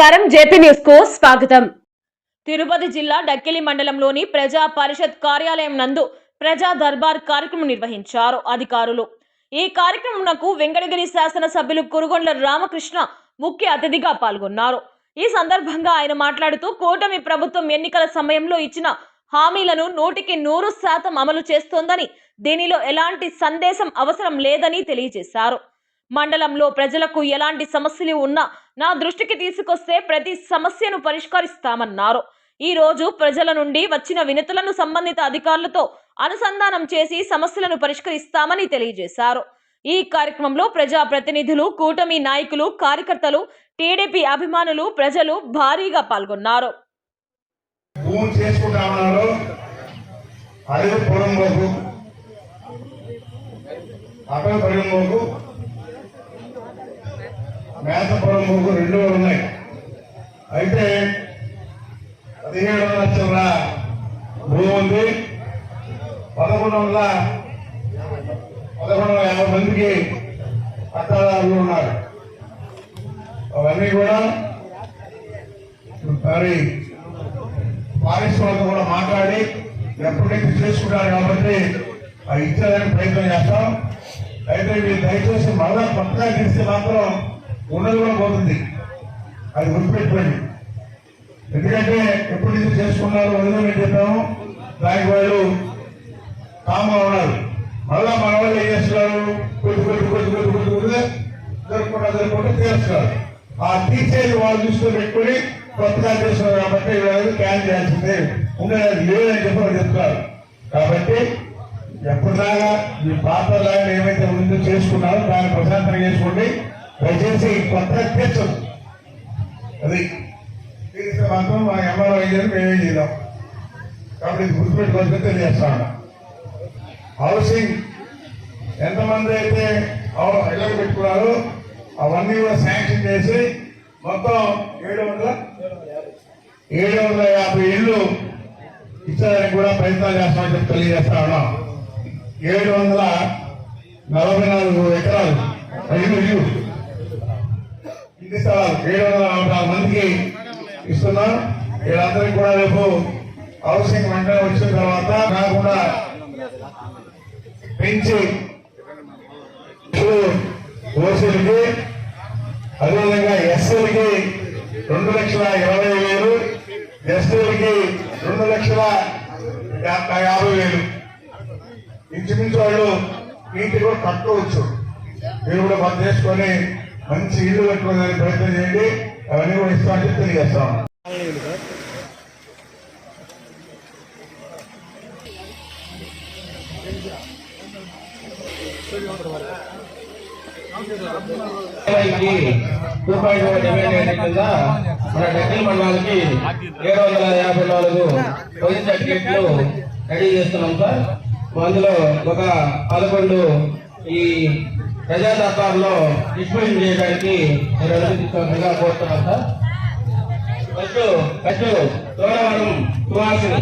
నమస్కారం. జేపీ న్యూస్కు స్వాగతం. తిరుపతి జిల్లా డక్కిలి మండలంలోని ప్రజా పరిషత్ కార్యాలయం నందు ప్రజా దర్బార్ కార్యక్రమం నిర్వహించారు అధికారులు. ఈ కార్యక్రమంకు వెంకటగిరి శాసనసభ్యులు కురుగొండ్ల రామకృష్ణ ముఖ్య అతిథిగా పాల్గొన్నారు. ఈ సందర్భంగా ఆయన మాట్లాడుతూ కూటమి ప్రభుత్వం ఎన్నికల సమయంలో ఇచ్చిన హామీలను నూటికి నూరు శాతం అమలు చేస్తోందని దీనిలో ఎలాంటి సందేశం అవసరం లేదని తెలియజేశారు. మండలంలో ప్రజలకు ఎలాంటి సమస్యలు ఉన్నా నా దృష్టికి తీసుకొస్తే ప్రతి సమస్యను పరిష్కరిస్తామన్నారు. ఈ రోజు ప్రజల నుండి వచ్చిన వినతులను సంబంధిత అధికారులతో అనుసంధానం చేసి సమస్యలను పరిష్కరిస్తామని తెలియజేశారు. ఈ కార్యక్రమంలో ప్రజా ప్రతినిధులు కూటమి నాయకులు కార్యకర్తలు టీడీపీ అభిమానులు ప్రజలు భారీగా పాల్గొన్నారు. భూమి మేతపురం ముగ్గురు రెండు ఉన్నాయి. అయితే పదిహేడు లక్షల భూమి ఉంది. పదకొండు వందల పదకొండు యాభై మందికి పట్టాదారులు ఉన్నారు. అవన్నీ కూడా మరి పారిశ్రామిక కూడా మాట్లాడి ఎప్పటికీ చేసుకుంటారు కాబట్టి అది ఇచ్చేదానికి ప్రయత్నం చేస్తాం. అయితే మీరు దయచేసి మళ్ళా కొత్తగా గెలిస్తే మాత్రం ఉన్నది కూడా పోతుంది అది గుర్తుపెట్టుకోండి. ఎందుకంటే ఎప్పటి నుంచి చేసుకున్నారు మేము చెప్పాము. దానికి వాళ్ళు కామ్గా ఉన్నారు. మళ్ళా మన వాళ్ళు ఏం చేస్తున్నారు? కొద్ది కొద్ది కొద్ది కొద్ది కొద్ది కొద్దిగా జరుపుకుంటా జరుపుకుంటూ తీరుస్తున్నారు. ఆ టీచర్ వాళ్ళు చూసుకొని పెట్టుకుని కొత్తగా చేస్తున్నారు కాబట్టి వీళ్ళు క్యాన్ చేయాల్సిందే. ఉండేది లేదని చెప్పి వాళ్ళు చెప్తున్నారు. కాబట్టి ఎప్పుడు దాకా మీ పాత్రలాగా ఏమైతే ముందు చేసుకున్నారో దాన్ని ప్రశాంతంగా చేసుకోండి. దయచేసి కొత్త తీర్చదు అది తీరిస్తే మాత్రం మా ఎంఆర్ఓ అయ్యారు మేమే చేద్దాం. కాబట్టి ఇది తెలియజేస్తా తెలియజేస్తాను. హౌసింగ్ ఎంతమంది అయితే ఇళ్ళకి పెట్టుకున్నారో అవన్నీ కూడా శాంక్షన్ చేసి మొత్తం ఏడు వందల ఏడు వందల యాభై ఇళ్ళు ఇచ్చేదానికి కూడా ప్రయత్నాలు చేస్తామని చెప్పి తెలియజేస్తా ఉన్నాం. ఏడు వందల నలభై నాలుగు ఎకరాలు. ఇల్లు ఇల్లు ఇంటి ఏడు వందల నలభై మందికి ఇస్తున్నాం. వీళ్ళందరికీ కూడా రేపు హౌసింగ్ వెంటనే వచ్చిన తర్వాత కాకుండా పెంచి ఓసీలకి అదేవిధంగా ఎస్సీలకి రెండు లక్షల ఇరవై వేలు ఎస్టీలకి రెండు లక్షల యాభై వేలు. ఇంచుమించు వాళ్ళు నీటి కూడా కట్టుకోవచ్చు మీరు కూడా బంద్ చేసుకొని మంచి ఇల్లు కట్టుకోవడానికి ప్రయత్నం చేయండి. అవన్నీ కూడా ఇస్తామని తెలియజేస్తాం. Two point four demand rate కింద మన డెక్కల్ మండలానికి ఏడు వందల యాభై నాలుగు పొజిషన్ సర్టిఫికెట్లు రెడీ చేస్తున్నాం సార్. అందులో ఒక పదకొండు ఈ ప్రజా దర్బార్లో డిస్ట్రిబ్యూషన్ చేయడానికి మీరు అనుమతించవలసిందిగా కోరుతున్నాం sir. First first Duravaram Suhasini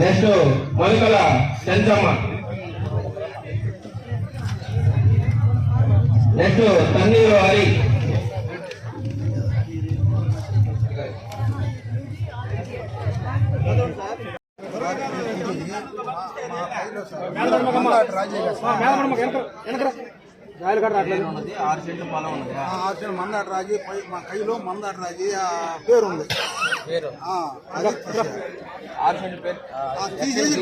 next Molakala Chenchamma next Thanneeru Hari ఉన్నది ఆరు సెంట్లు పొలం ఉన్నది. ఆర్చన మందాట రాజీ మా కైలో మందాట రాజీ ఆ పేరు ఉంది. పేరు? ఆరు సెంట్లు పేరు? తీసేసి